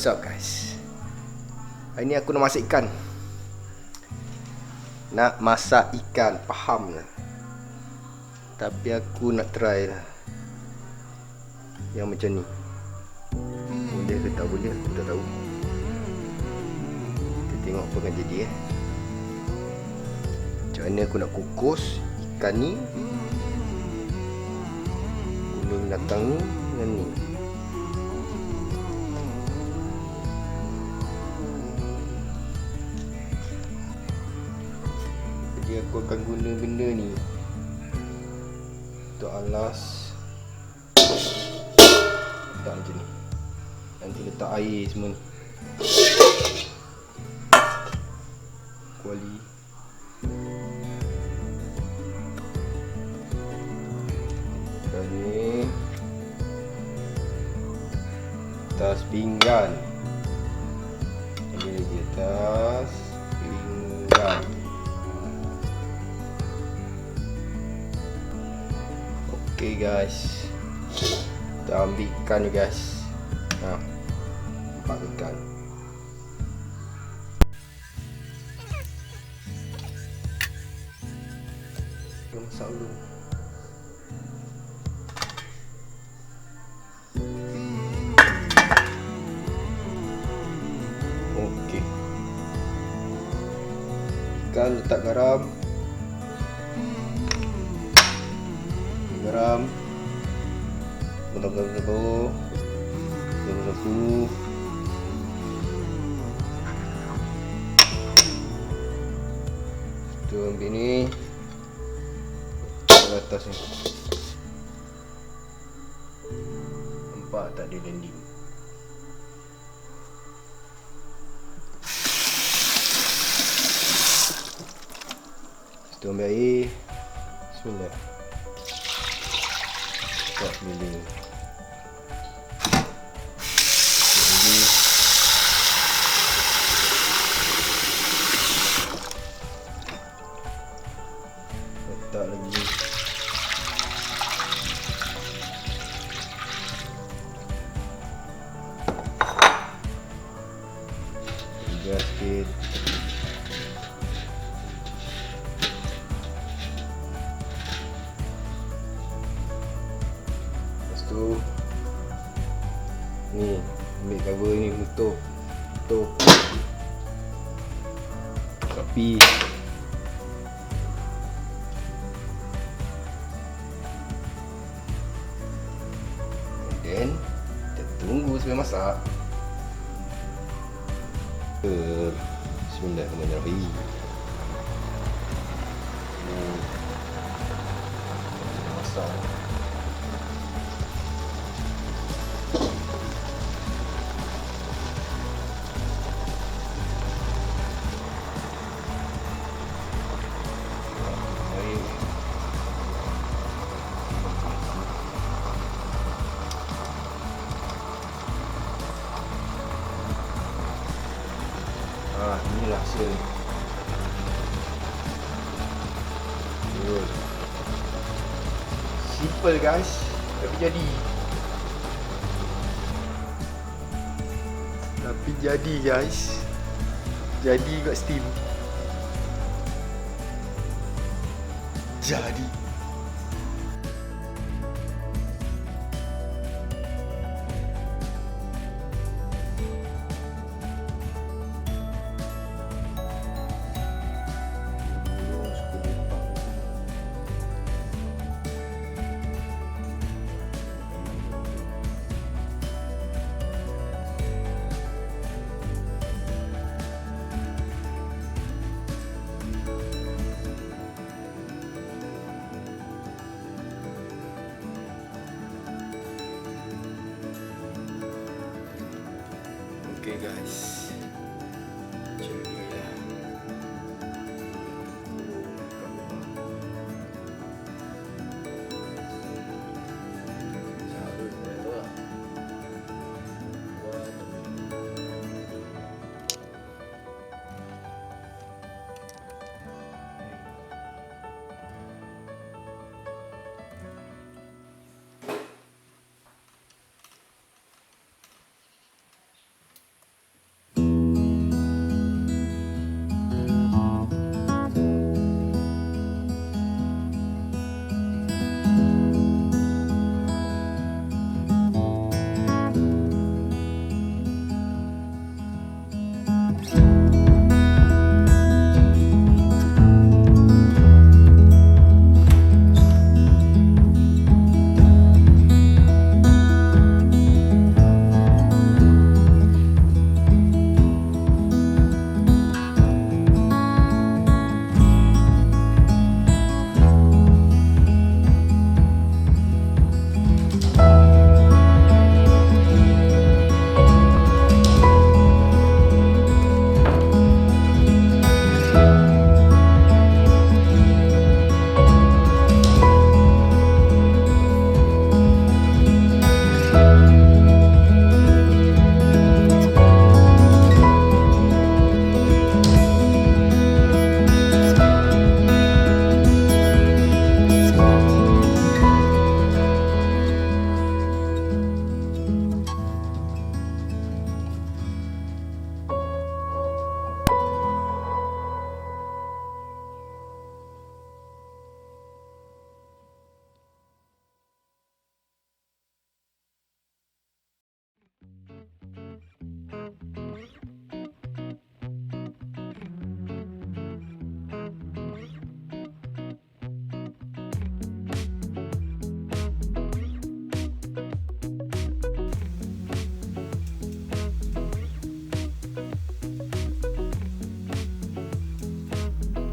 What's up guys? Hari ni aku nak masak ikan. Nak masak ikan, faham lah. Tapi aku nak try lah. Yang macam ni. Boleh ke tak boleh, aku tak tahu. Kita tengok apa akan jadi eh. Macam mana aku nak kukus ikan ni Guna binatang ni dengan ni Jadi aku akan guna benda ni. Untuk alas. Letak macam ni. Nanti letak air semua ni. Kuali. Ni Atas pinggan. Ini di atas pinggan Okay guys Kita ambil ikan ni guys Ha Empat ikan Kita masak dulu Okey. Ikan letak. Garam. Atas ni. Nampak tak dia landing? Kita ambil air Bismillah Tak miling Ni Ambil cover ni tutup. Tutup. Rapi And then Kita tunggu sampai masak. Bismillahirrahmanirrahim. Masak Simple guys, tapi jadi. Tapi jadi guys. Jadi kat Steam. Jadi. guys.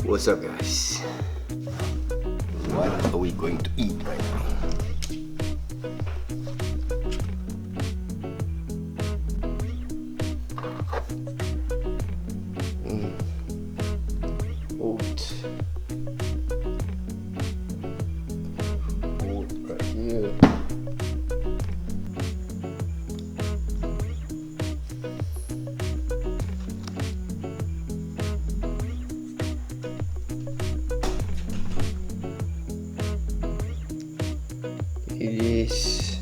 What's up, guys? What are we going to eat right now? It is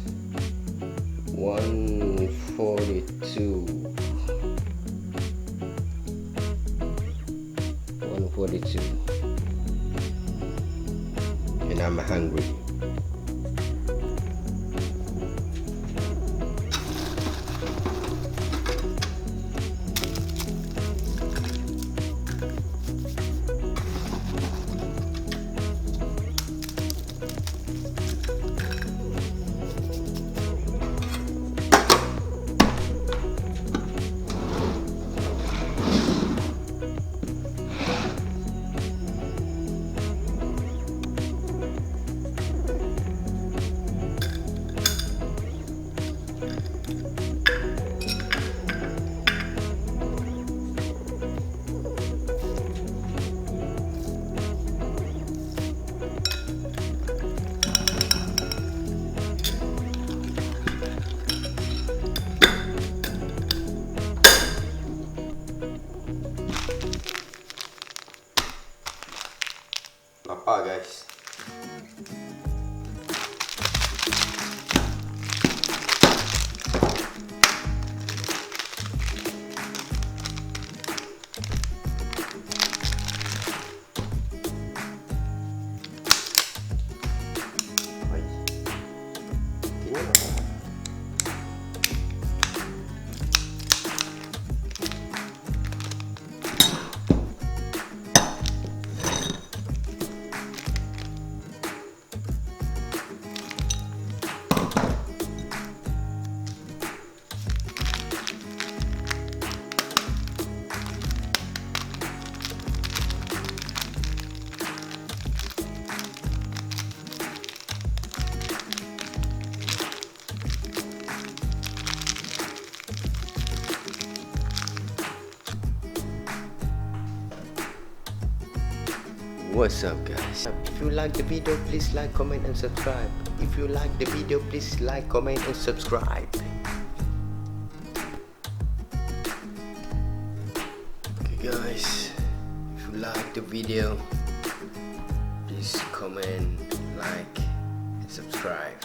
142 142 and I'm hungry. What's up guys? If you like the video, please like, comment and subscribe. If you like the video, please like, comment and subscribe. Okay guys, if you like the video, please comment, like and subscribe.